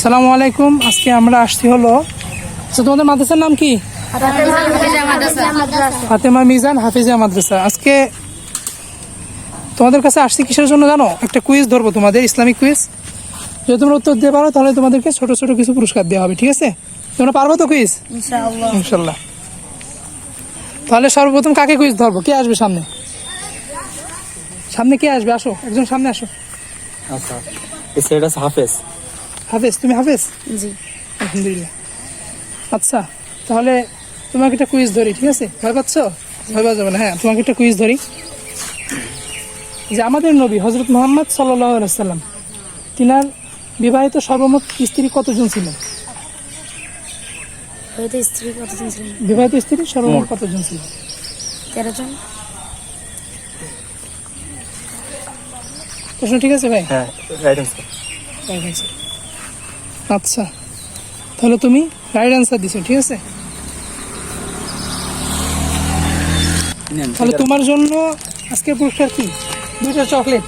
আসসালামু আলাইকুম। আজকে আমরা আসছি হলো আচ্ছা তোমাদের মাদ্রাসার নাম কি? ফাতেমা মিজান হাফিজা মাদ্রাসা। আজকে তোমাদের কাছে আসছি কিসের জন্য জানো? একটা কুইজ ধরবো তোমাদের ইসলামিক কুইজ যদি তোমরা উত্তর দিতে পারো তাহলে তোমাদেরকে ছোট ছোট কিছু পুরস্কার দেওয়া হবে ঠিক আছে? তোমরা পারব তো কুইজ ইনশাল্লাহ তাহলে সর্বপ্রথম কাকে কুইজ ধরবো? কে আসবে সামনে? সামনে কে আসবে? আসো একজন সামনে আসো। আচ্ছা এই ছেলেটা হচ্ছে হাফেজ। হাফেজ তুমি হাফেজ? জি। আলহামদুলিল্লাহ। আচ্ছা তাহলে তোমাকে একটা কুইজ ধরি ঠিক আছে? ভয় পাচ্ছ? ভয় পাওয়া যাবে না। হ্যাঁ তোমাকে একটা কুইজ ধরি। যে আমাদের নবী হজরত মোহাম্মদ সাল্লাহ সাল্লাম তিনার বিবাহিত সর্বমোট স্ত্রী কতজন ছিলেন বিবাহিত স্ত্রী সর্বমোট কতজন ছিলেন তেরো জন। প্রশ্ন ঠিক আছে ভাই? হ্যাঁ রাইট. আচ্ছা। তাহলে তুমি রাইট অ্যান্সার দিছো ঠিক আছে? তাহলে তোমার জন্য আজকের পুরস্কার কি? দুইটা চকলেট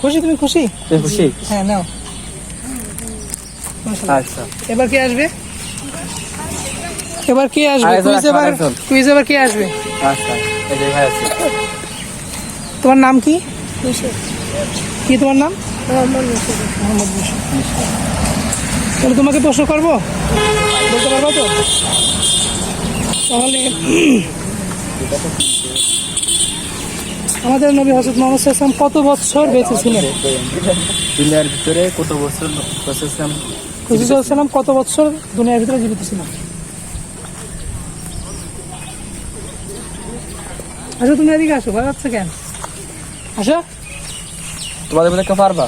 খুশি তুমি খুশি? খুশি। হ্যাঁ নাও। আচ্ছা। এবার কে আসবে? এবার কে আসবে? কুইজ এবার। কুইজ এবার কে আসবে? আচ্ছা এই যে ভাই আছে। তোমার নাম কি? কি তোমার নাম? মোহাম্মদ মোহাম্মদ তাহলে তোমাকে প্রশ্ন করব? বলতে পারব তো? তাহলে আমাদের নবী হজরত মোহাম্মদ সাল্লাম কত বছর বেঁচে ছিলেন? দুনিয়ার ভিতরে কত বছর প্রসেসলাম হুজুরাম কত বছর দুনিয়ার ভিতরে জীবিত ছিলেন? আসো তুমি এদিকে আসো ভালো লাগছে কেন? আসো। তোমাদের মধ্যে কেউ পারবা?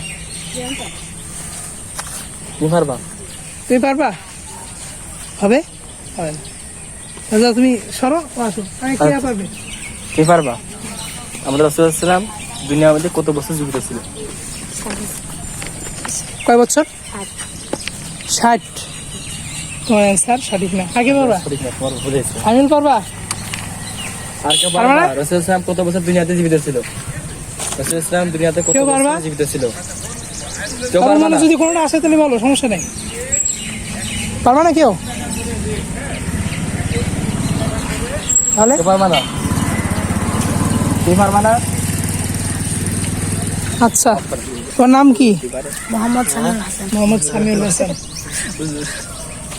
তুমি পারবা? তুমি পারবা? হবে? হবে। না আচ্ছা তুমি সরো আসো। আমি কে পারবে? তুমি পারবা? আমাদের রসুলাম দুনিয়ার মধ্যে কত বছর জীবিত ছিল? কয় বছর? ষাট। তোমার অ্যান্সার সঠিক না। আগে পারবা? পারবা? আর কেউ পারবা পারবা? না? কত বছর দুনিয়াতে জীবিত ছিল? রসুলাম দুনিয়াতে কত? বছর জীবিত ছিল? কেউ পারবা মানে না? যদি কোনোটা আসে তাহলে বলো সমস্যা নেই। পারবা না কেউ? তাহলে? পারবা না? পারবা না? আচ্ছা তোমার নাম কি? মোহাম্মদ সামিউল হাসান। মোহাম্মদ সামিউল হাসান।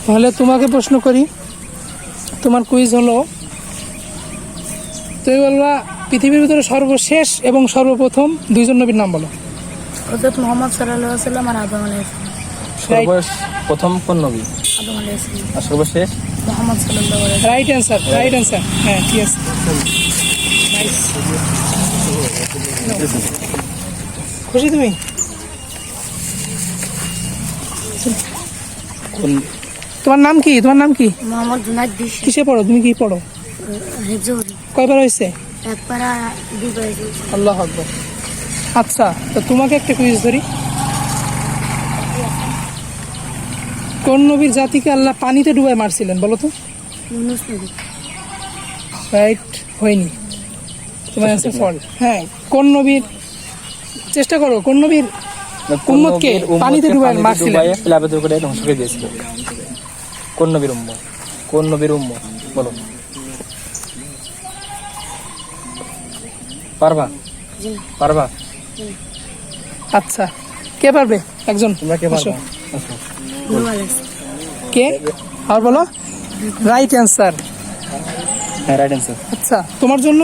তাহলে তোমাকে প্রশ্ন করি তোমার কুইজ হলো তুমি বলবা পৃথিবীর ভিতরে সর্বশেষ এবং সর্বপ্রথম দুইজন নবীর নাম বলো। হজরত মোহাম্মদ সাল্লাহ সাল্লাম আর আদম আলাহ সর্বশেষ প্রথম কোন নবী? আর সর্বশেষ? Mohammad right answer right answer হ্যাঁ ঠিক আছে খুশি তুমি? তোমার নাম কি? তোমার নাম কি? মোহাম্মদ কিসে পড়ো? তুমি কি পড়ো? হেজুরি কয়বার হয়েছে? আল্লাহ আকবর। আচ্ছা তো তোমাকে একটা কুইজ ধরি। কোন নবীর জাতিকে আল্লাহ পানিতে ডুবাই মারছিলেন বলো তো? রাইট হয়নি। তোমার অ্যান্সার ফল হ্যাঁ কোন নবীর চেষ্টা করো কোন নবীর উম্মতকে পানিতে ডুবায় মারছিলেন। প্লাবিত করে ধ্বংস করে দিয়েছিল। কোন নবীর উম্মত? কোন নবীর উম্মত? বলো। পারবা? পারবা? আচ্ছা কে পারবে? একজন। তোমরা কে। পারবা? কে? আর বলো? রাইট অ্যান্সার হ্যাঁ রাইট অ্যান্সার আচ্ছা তোমার জন্য?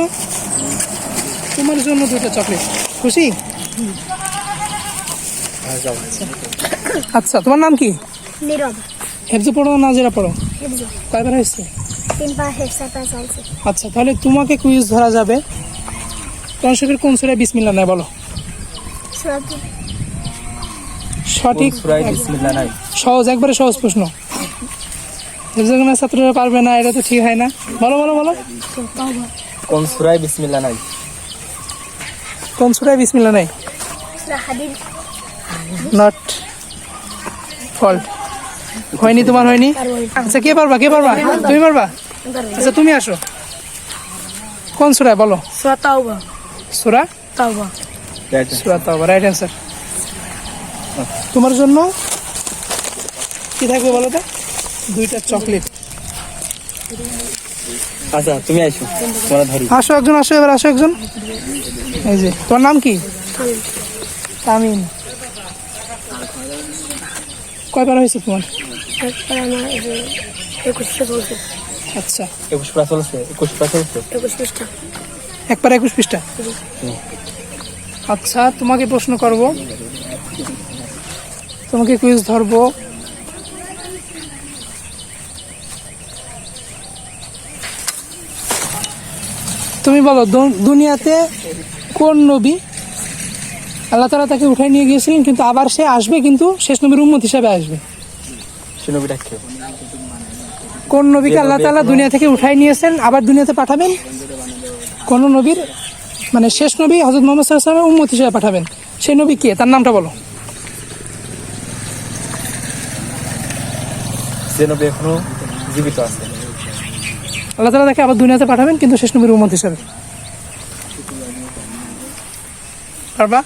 তোমার জন্য দুটো চকলেট খুশি? আচ্ছা তোমার নাম কি? নীরব। হেফজু পড়ো না নাজেরা পড়ো? কয়বার হয়েছে? আচ্ছা তাহলে তোমাকে কুইজ ধরা যাবে। কোরআন শরীফের কোন সুরায় বিসমিল্লাহ নাই বলো? সঠিক সুরাই বিসমিল্লাহ নাই। সহজ একবারে সহজ প্রশ্ন। হেফজুগানের ছাত্ররা পারবে না এটা তো ঠিক হয় না। বলো বলো বলো। কোন সুরাই বিসমিল্লাহ নাই? কোন সুরায় বিসমিল্লাহ নাই? নট ফল্ট হয়নি তোমার হয়নি? আচ্ছা কে পারবা কে পারবা? তুমি পারবা? আচ্ছা তুমি আসো। কোন সুরায় বলো। সুরা তাওবা। সুরা? তাওবা। রাইট সুরা তাওবা রাইট অ্যান্সার তোমার জন্য কি থাকবে বলো তো? দুইটা চকলেট। আচ্ছা তুমি তোমার ধরি। আসো একজন আসো এবার আসো একজন। এই যে তোমার নাম কি? তামিন কয়বার হয়েছে তোমার? আচ্ছা। একুশ চলছে একুশ প্রায় চলছে একুশ পৃষ্ঠা। একবার একুশ পৃষ্ঠা? আচ্ছা তোমাকে প্রশ্ন করব। তোমাকে কুইজ ধরবো। তুমি বলো দুনিয়াতে কোন নবী আল্লাহ তালা তাকে উঠাই নিয়ে গিয়েছিলেন কিন্তু আবার সে আসবে কিন্তু শেষ নবীর উম্মত হিসাবে আসবে? সে নবীটা কোন নবীকে আল্লাহ তালা দুনিয়া থেকে উঠাই নিয়েছেন আবার দুনিয়াতে পাঠাবেন? কোন নবীর মানে শেষ নবী হজরত মোহাম্মদ সাল্লামের উম্মত হিসেবে পাঠাবেন। সেই নবী কে? তার নামটা বলো। যে নবী জীবিত আছে। আল্লাহ তালা তাকে আবার দুনিয়াতে পাঠাবেন কিন্তু শেষ নবীর উম্মত হিসেবে। পারবা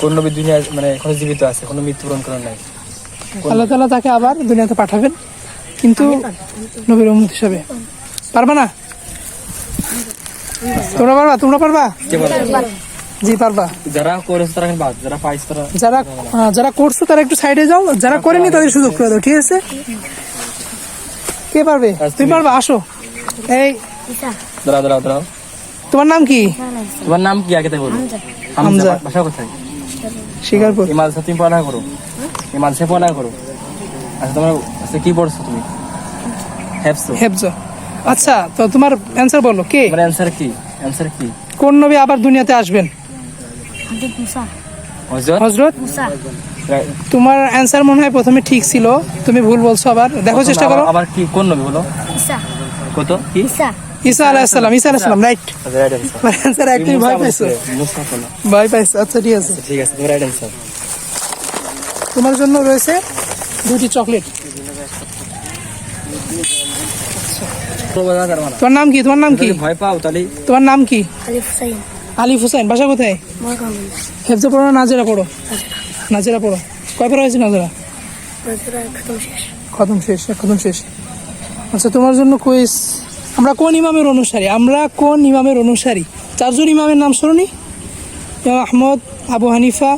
কোন নবী দুনিয়া মানে এখনও জীবিত আছে কোনো মৃত্যুবরণ করার নাই। আল্লাহ তালা তাকে আবার দুনিয়াতে পাঠাবেন কিন্তু নবীর উম্মত হিসেবে। পারবা না? তোমরা পারবা? তোমরা পারবা? বলে? জি পারবা। যারা করেছে তারা বাদ যারা পাইছে তারা যারা যারা করছ তারা একটু সাইডে যাও যারা করেনি তাদের সুযোগ করে দাও ঠিক আছে? কে পারবে? তুমি পারবা? আসো। এই দাঁড়াও দাঁড়াও দাঁড়াও। তোমার নাম কি? তোমার নাম কি? আগে তাই বলো। হামজা। হামজা বাসা কোথায়? শিকারপুর। এই মাদ্রাসা তুমি পড়ালেখা করো? পড়ালেখা আচ্ছা তোমার আচ্ছা কি পড়ছো তুমি? হেফজ। আচ্ছা তো তোমার অ্যান্সার বলো কে? তোমার অ্যান্সার কি? অ্যান্সার কি? কোন নবী আবার দুনিয়াতে আসবেন? হজরত? তোমার অ্যান্সার মনে হয় প্রথমে ঠিক ছিল তুমি ভুল বলছো আবার। দেখো চেষ্টা করো। আবার কি কোন নবী বলো? কত? ঈশা ঈসা। আলাইসালাম ঈসা আলাইসালাম রাইট আচ্ছা রাইট অ্যান্সার অ্যান্সার একদমই ভয় পাইছো। ভয় পাইছো আচ্ছা ঠিক আছে। ঠিক আছে তোমার রাইট অ্যান্সার তোমার জন্য রয়েছে দুটি চকলেট তোমার নাম কি? তোমার নাম কি? ভয় পাও তাহলে তোমার নাম কি? আলিফ হুসাইন। আলিফ হুসাইন বাসা কোথায়? হেফজা পড়ো না নাজেরা পড়ো? নাজেরা। পড়ো। কয় পড়া হয়েছে নাজেরা? খতম শেষ। খতম শেষ আচ্ছা তোমার জন্য কুইজ আমরা কোন ইমামের অনুসারী? আমরা কোন ইমামের অনুসারী? চারজন ইমামের নাম শুনুনি? ইমাম আহমদ আবু হানিফা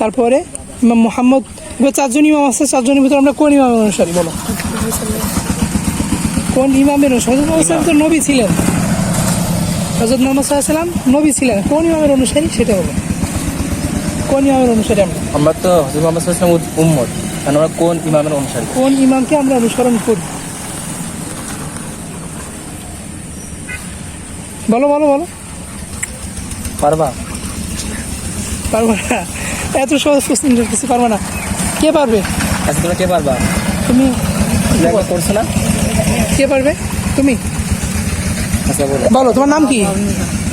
তারপরে ইমাম মোহাম্মদ। এবার চারজন ইমাম আছে চারজনের ভিতরে আমরা কোন ইমামের অনুসারী? বলো। কোন ইমামের অনুসারী? তো নবী ছিলেন। হজরত মোহাম্মদ সাল্লাম নবী ছিলেন। কোন ইমামের অনুসারী? সেটা হবে। কোন ইমামের অনুসারী আমরা? আমরা তো হজরত মোহাম্মদ ওয়াসাল্লাম উম্মত। কারণ আমরা কোন ইমামের অনুসারী? কোন ইমামকে আমরা অনুসরণ করি? বলো বলো বলো। পারবা? পারব না। এত সহজ প্রশ্ন কিছু পারব না। কে পারবে? আচ্ছা তোমরা কে পারবা? তুমি করছ না কে পারবে? তুমি? আচ্ছা বলো। বলো তোমার নাম কি?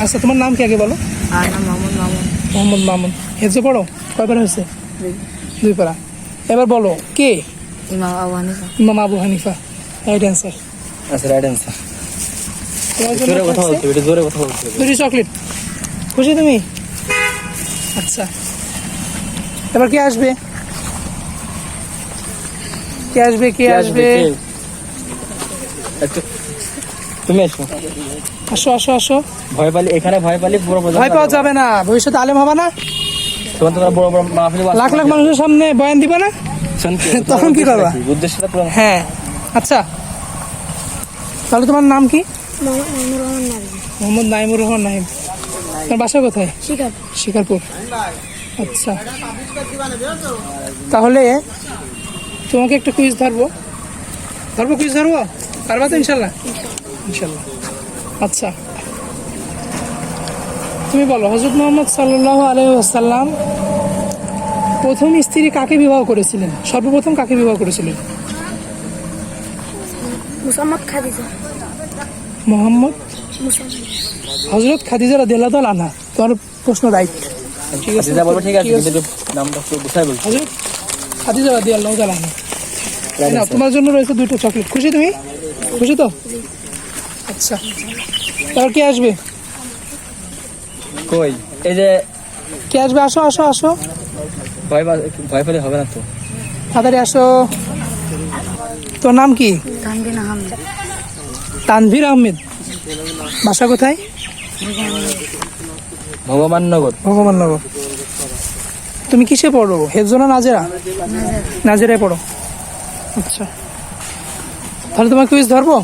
আচ্ছা তোমার নাম কি আগে বলো? আর নাম মামুন মামুন। মোহাম্মদ মামুন। হেফজে পড়ো কয়বার হয়েছে? দুই। পারা এবার বলো কে? ইমাম আবু হানিফা। ইমাম আবু হানিফা। রাইট অ্যান্সার আচ্ছা রাইট অ্যান্সার জোরে কথা থাকছে এটা জোরে কথা বলতে দুটি চকলেট খুশি তুমি? আচ্ছা। এবার কে আসবে? কে আসবে কে আসবে তুমি এসো আসো আসো আসো। ভয় পালি এখানে ভয় পালি পুরো ভয় পাওয়া যাবে না ভবিষ্যতে আলেম হবে না। তোমার তোমরা বড় বড় মাহফিল লাখ লাখ মানুষের সামনে বয়ান দিবে না? তখন কি করবা? উদ্দেশ্যটা পুরো হ্যাঁ। আচ্ছা। তাহলে তোমার নাম কি? মোহাম্মদ নাইমুর রহমান নাবি মোহাম্মদ নাইমুর রহমান নাইম। তোমার বাসা কোথায়? শিকারপুর। আচ্ছা। তাহলে তোমাকে একটা কুইজ ধরবো। ধরবো কুইজ ধরবো? পারবা তো ইনশাল্লাহ? ইনশাল্লাহ আচ্ছা। তুমি বলো হজরত মোহাম্মদ সাল্লাহ আলহাম প্রথম স্ত্রী কাকে বিবাহ করেছিলেন? সর্বপ্রথম কাকে বিবাহ করেছিলেন? মুসাম্মদ খাদিজা। মোহাম্মদ? হজরত খাদিজা রাদিয়াল্লাহু আনহা। তোমার প্রশ্ন রাইট ঠিক আছে যা বলব ঠিক আছে কিন্তু নামটা একটু গুছাই বলছি। হজরত খাদিজা রাদিয়াল্লাহু আনহা। তোমার জন্য রয়েছে দুটো চকলেট। খুশি তুমি? খুশি তো? আচ্ছা। তারপর কে আসবে? কই? এই যে কে আসবে? আসো আসো আসো। ভয় ভয় পেলে হবে না তো। তাড়াতাড়ি আসো। তোর নাম কি? তানবিন আহমেদ। তানভীর আহমেদ। বাসা কোথায়? ভগবান নগর। ভগবান নগর। তুমি কিসে পড়ো? হেফজনা নাজেরা? নাজেরায় পড়ো। আচ্ছা। তাহলে তোমার কুইজ ধরবো?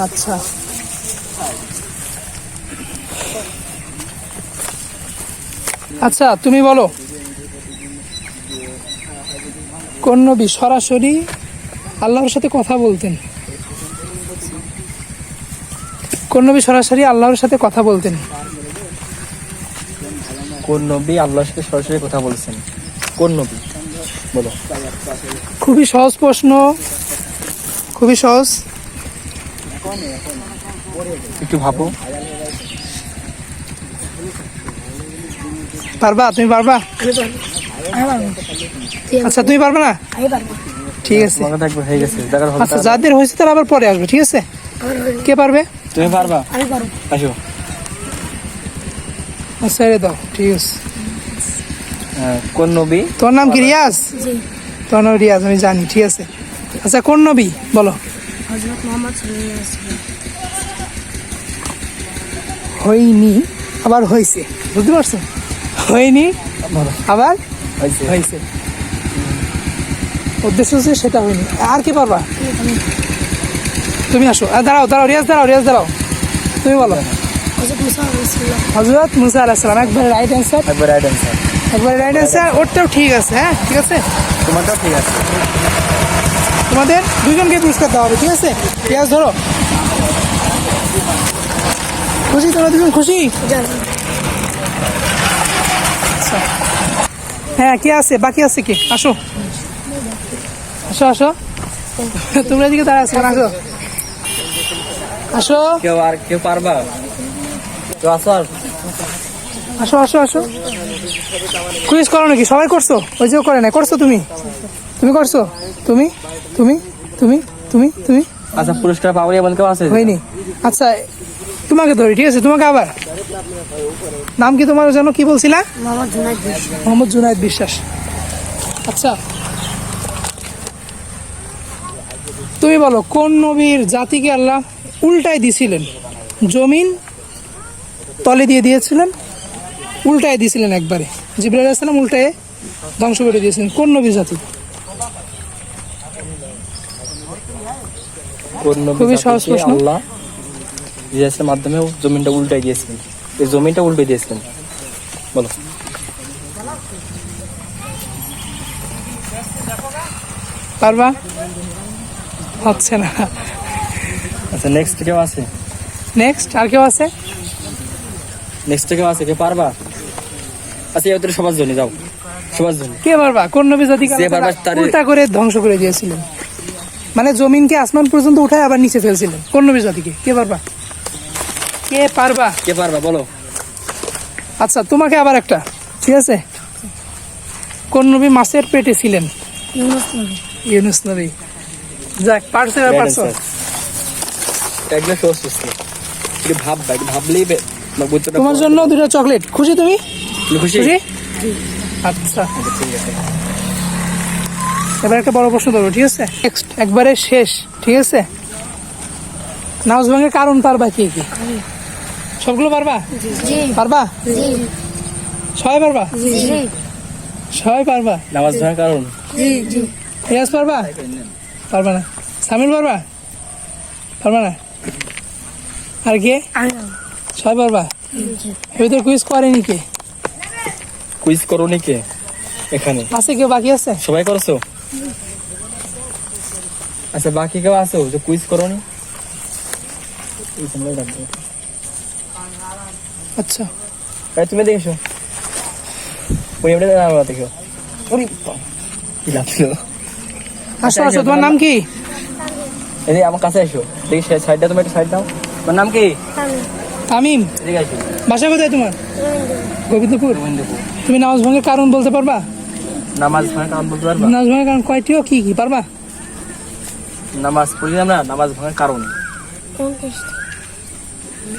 আচ্ছা। আচ্ছা তুমি বলো। কোন নবী সরাসরি আল্লাহর সাথে কথা বলতেন। কোন নবী সরাসরি আল্লাহর সাথে কথা বলতেন। কোন নবী আল্লাহর সাথে সরাসরি কথা বলছেন। কোন নবী বলো। খুবই সহজ প্রশ্ন। খুবই সহজ। একটু ভাবো। পারবা? তুমি পারবা? আচ্ছা তুমি পারবে না? ঠিক আছে। হয়ে আচ্ছা যাদের হয়েছে তারা আবার পরে আসবে ঠিক আছে? কে পারবে? তুমি পারবা? আসো। আচ্ছা রে দাও ঠিক আছে। হ্যাঁ, কোন নবী? তোমার নাম কি রিয়াজ? জি। তোমার নাম রিয়াজ আমি জানি ঠিক আছে। আচ্ছা কোন নবী? বলো। হজরত মোহাম্মদ হয়নি আবার হয়েছে। বুঝতে পারছ? হয়নি আবার হয়েছে। হয়েছে। উদ্দেশ্য হচ্ছে সেটা হয়নি। আর কি পারবা? তুমি আসো। দাঁড়াও দাঁড়াও রিয়াজ দাঁড়াও রিয়াজ দাঁড়াও। তুমি বলো। হজরত মুসা আলাহিসাম একবার রাইট অ্যান্সার একবার রাইট অ্যান্সার একবার রাইট অ্যান্সার ওরটাও ঠিক আছে হ্যাঁ ঠিক আছে? তোমারটাও ঠিক আছে। তোমাদের দুজনকে পুরস্কার দেওয়া হবে ঠিক আছে? পেঁয়াজ ধরো। খুশি? তোমরা দুজন খুশি। হ্যাঁ কে আছে? বাকি আছে কে? আসো। আসো আসো। তোমরা এদিকে দাঁড়া আছো আসো। আসো। কেউ আর কেউ পারবা? কেউ আসো আসো। আসো আসো কুইজ করো নাকি সবাই করছ? ওই যে করে না করছ তুমি? তুমি করছ? তুমি? তুমি? তুমি? তুমি? তুমি? আচ্ছা পুরস্কার পাওয়ার এমন কেউ আছে? হয়নি। আচ্ছা তোমাকে ধরি ঠিক আছে? তোমাকে আবার। নাম কি তোমার যেন? কি বলছিলা? মোহাম্মদ জুনায়দ বিশ্বাস। আচ্ছা। তুমি বলো কোন নবীর জাতিকে আল্লাহ উল্টায় দিছিলেন? জমিন তলে দিয়ে দিয়েছিলেন উল্টায় দিয়েছিলেন একবারে। জিব্রাইল আসসালাম উল্টায় ধ্বংস করে দিয়েছিলেন। কোন নবীর জাতি কোন নবী খুবই সহজ প্রশ্ন। আল্লাহ মাধ্যমে জমিনটা দিয়েছিলেন। এই জমিনটা উল্টে দিয়েছিলেন। বলো। পারবা? হচ্ছে না। আচ্ছা নেক্সট কেউ আছে? নেক্সট আর কেউ আছে? নেক্সট কেউ আছে? কেউ পারবা? আচ্ছা উত্তরে সবার জন্য যাও। সবার জন্য। কে পারবা? কোন নবী জাতিকে উল্টা করে ধ্বংস করে দিয়েছিলেন? মানে জমিনকে আসমান পর্যন্ত উঠায় আবার নিচে ফেলছিলেন। কোন নবী জাতিকে? কে পারবা? কে পারবা? কে পারবা বলো। আচ্ছা তোমাকে আবার একটা। ঠিক আছে? কোন নবী মাছের পেটে ছিলেন? ইউনুস নবী। যাক পারছ এবার পারছ? একদম সহজ প্রশ্ন। একটু ভাববা একটু ভাবলেই তোমার জন্য দুটো চকলেট। খুশি তুমি? খুশি? আচ্ছা। আচ্ছা, ঠিক আছে। এবার একটা বড় প্রশ্ন ধরবো ঠিক আছে? নেক্সট একবারে শেষ ঠিক আছে? নামাজ ভাঙের কারণ পারবা কি কি? সবগুলো পারবা? পারবা? সবাই পারবা? সবাই পারবা? নামাজ কারণ? জি জি। রিয়াজ পারবা? পারবা না। সামিল পারবা? পারবা না? আর কে? সবাই পারবা? এবার তো কুইজ করেনি কে? কুইজ করো কে? এখানে। আছে কেউ বাকি আছে? সবাই করছ? আচ্ছা বাকি কেউ আছো? যে কুইজ করো নি আচ্ছা। তুমি দেখেছ ওই এমনি আমরা দেখো ওরে কি লাগছিল আসো আসো তোমার নাম কি? এদিকে আমার কাছে এসো। দেখি সাইডটা তুমি একটা সাইড দাও। তোমার নাম কি? তামিম। এদিকে আসো। বাসা কোথায় তোমার? গোবিন্দপুর। গোবিন্দপুর। তুমি নামাজ ভাঙের কারণ বলতে পারবা? নামাজ ভাঙার কারণ বলতে পারবা? নামাজ কারণ কি কি? পারবা? নামাজ পড়িলাম না নামাজ ভাঙার কারণ।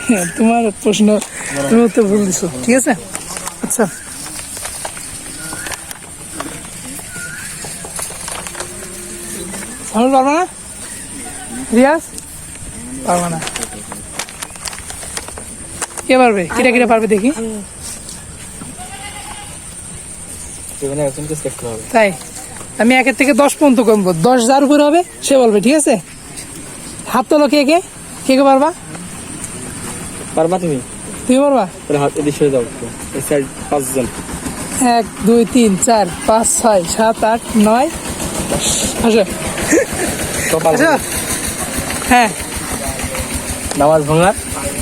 হ্যাঁ, তোমার প্রশ্ন তুমি উত্তর ভুল দিছো ঠিক আছে? আচ্ছা। আমি পারব না? রিয়াজ? পারব না। কে পারবে? কিটা কিটা পারবে দেখি? এখানে একজনকে সিলেক্ট করা হবে। তাই? আমি একের থেকে দশ পর্যন্ত কমবো। দশ যার উপরে হবে সে বলবে ঠিক আছে? হাত তোলো কে কে? কে কে পারবা? পারবা তুমি? তুমি পারবা? হাত এদিকে সরে যাও। সাইড পাঁচজন। এক দুই তিন চার পাঁচ ছয় সাত আট নয়। আসো। আসো। হ্যাঁ। নামাজ ভাঙার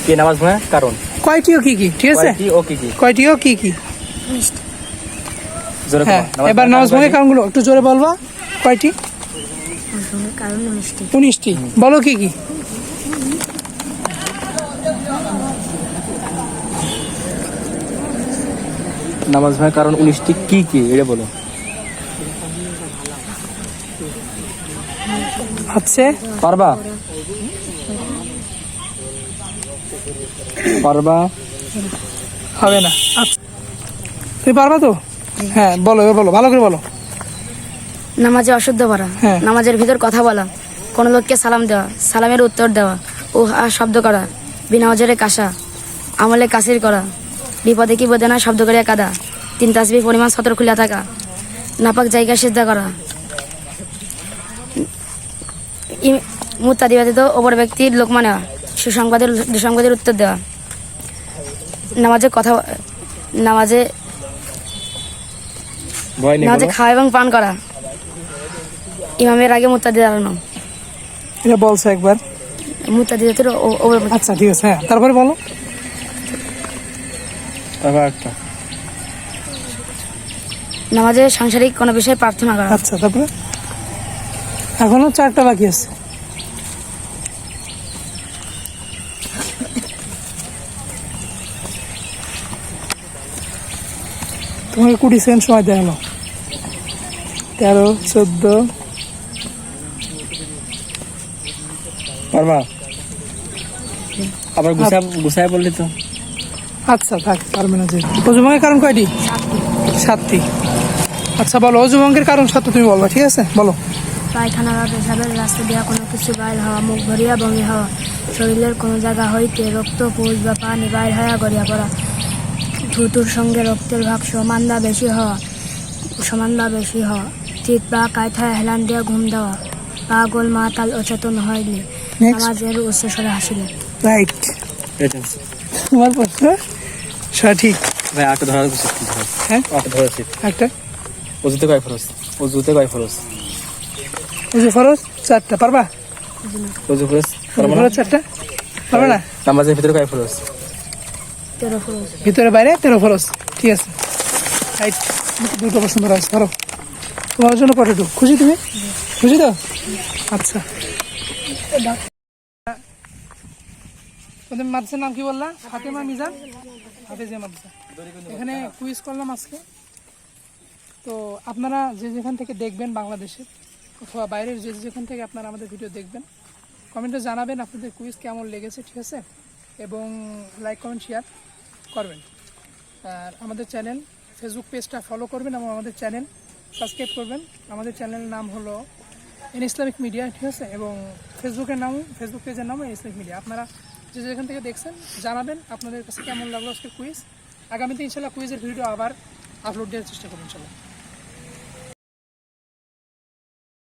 কি? নামাজ ভাঙার কারণ? কয়টিও কি কি? ঠিক আছে? কি ও কি কি? কয়টিও কি কি মিষ্টি জোরে হ্যাঁ কও, এবার ভাঙার নামাজ কারণ কারণগুলো একটু জোরে বলবা। কয়টি? উনিশটি বলো কি কি? নামাজ ভাঙার কারণ উনিশটি কি কি? এটা বলো। হচ্ছে পারবা? পারবা? হবে না। আচ্ছা। তুমি পারবা তো? হ্যাঁ বলো এবার বলো ভালো করে বলো। নামাজে অশুদ্ধ করা হ্যাঁ। নামাজের ভিতর কথা বলা কোনো লোককে সালাম দেওয়া সালামের উত্তর দেওয়া ও আ শব্দ করা বিনা অজরে কাশা আমলে কাসির করা বিপদে কি বোধে না শব্দ করিয়া কাদা তিন তাসবি পরিমাণ সতর খুলিয়া থাকা নাপাক জায়গা সিদ্ধা করা। মুত্তাদি অপর ব্যক্তির লোকমা নেওয়া সুসংবাদের দুসংবাদের উত্তর দেওয়া। নামাজে কথা নামাজে নামাজে খাওয়া এবং পান করা। ইমামের আগে মুত্তাদি দাঁড়ানো। এটা বলছো একবার। মুত্তাদি জাতির ও- ও- আচ্ছা ঠিক আছে হ্যাঁ তারপরে বলো। তারপর একটা। নামাজে সাংসারিক কোনো বিষয়ে প্রার্থনা করা। আচ্ছা তারপরে? এখনও চারটা বাকি আছে। তোমাকে কুড়ি সেকেন্ড সময় হলো তেরো চোদ্দ। পারবা? আবার গুছায় গুছায় বললি তো। আচ্ছা থাক পারবে না যে অজুভঙ্গের কারণ কয়টি? সাতটি। আচ্ছা বলো অজুভঙ্গের কারণ সাতটা তুমি বলবা ঠিক আছে? বলো। পায়খানা বা পেশাবের রাস্তা দিয়া কোনো কিছু বাইর হওয়া মুখ ভরিয়া বমি হওয়া শরীরের কোনো জায়গা হইতে রক্ত পুষ বা পানি বাইর হইয়া গড়িয়া পড়া থুতুর সঙ্গে রক্তের ভাগ সমান বা বেশি হওয়া সমান বা বেশি হওয়া চিত বা কায়থায় হেলান দিয়া ঘুম দেওয়া। পাগল মাতাল অচেতন হইলে Next. নামাজের উচ্চস্বরে হাসিলে। রাইট এটা তোমার প্রশ্ন সঠিক। ভাই আটটা হ্যাঁ আটটা একটা অজুতে কয় খরচ অজুতে কয় খরচ অজু ফরজ চারটা পারবা অজু খরচ পারব না? চারটা পারবে না? নামাজের ভিতরে কয় খরচ ভিতরে বাইরে তেরো ফরজ, ঠিক আছে। দুটো ধরা আছে ধরো। তোমার জন্য কতটুকু খুশি তুমি? খুশি তো? আচ্ছা। তোদের মাদ্রাসার নাম কি বললা? ফাতেমা মিজান? হাফেজিয়া মাদ্রাসা। এখানে কুইজ করলাম আজকে। তো আপনারা যে যেখান থেকে দেখবেন বাংলাদেশের, অথবা বাইরের যে যেখান থেকে আপনারা আমাদের ভিডিও দেখবেন কমেন্টে জানাবেন আপনাদের কুইজ কেমন লেগেছে, ঠিক আছে? এবং লাইক কমেন্ট শেয়ার করবেন। আর আমাদের চ্যানেল ফেসবুক পেজটা ফলো করবেন এবং আমাদের চ্যানেল সাবস্ক্রাইব করবেন। আমাদের চ্যানেলের নাম হলো এন ইসলামিক মিডিয়া ঠিক আছে? এবং ফেসবুকের নাম ফেসবুক পেজের নাম এন ইসলামিক মিডিয়া আপনারা যে যেখান থেকে দেখছেন, জানাবেন আপনাদের কাছে কেমন লাগল আজকে কুইজ আগামীতে ইনশাল্লাহ কুইজের ভিডিও আবার আপলোড দেওয়ার চেষ্টা করবেন ইনশাল্লাহ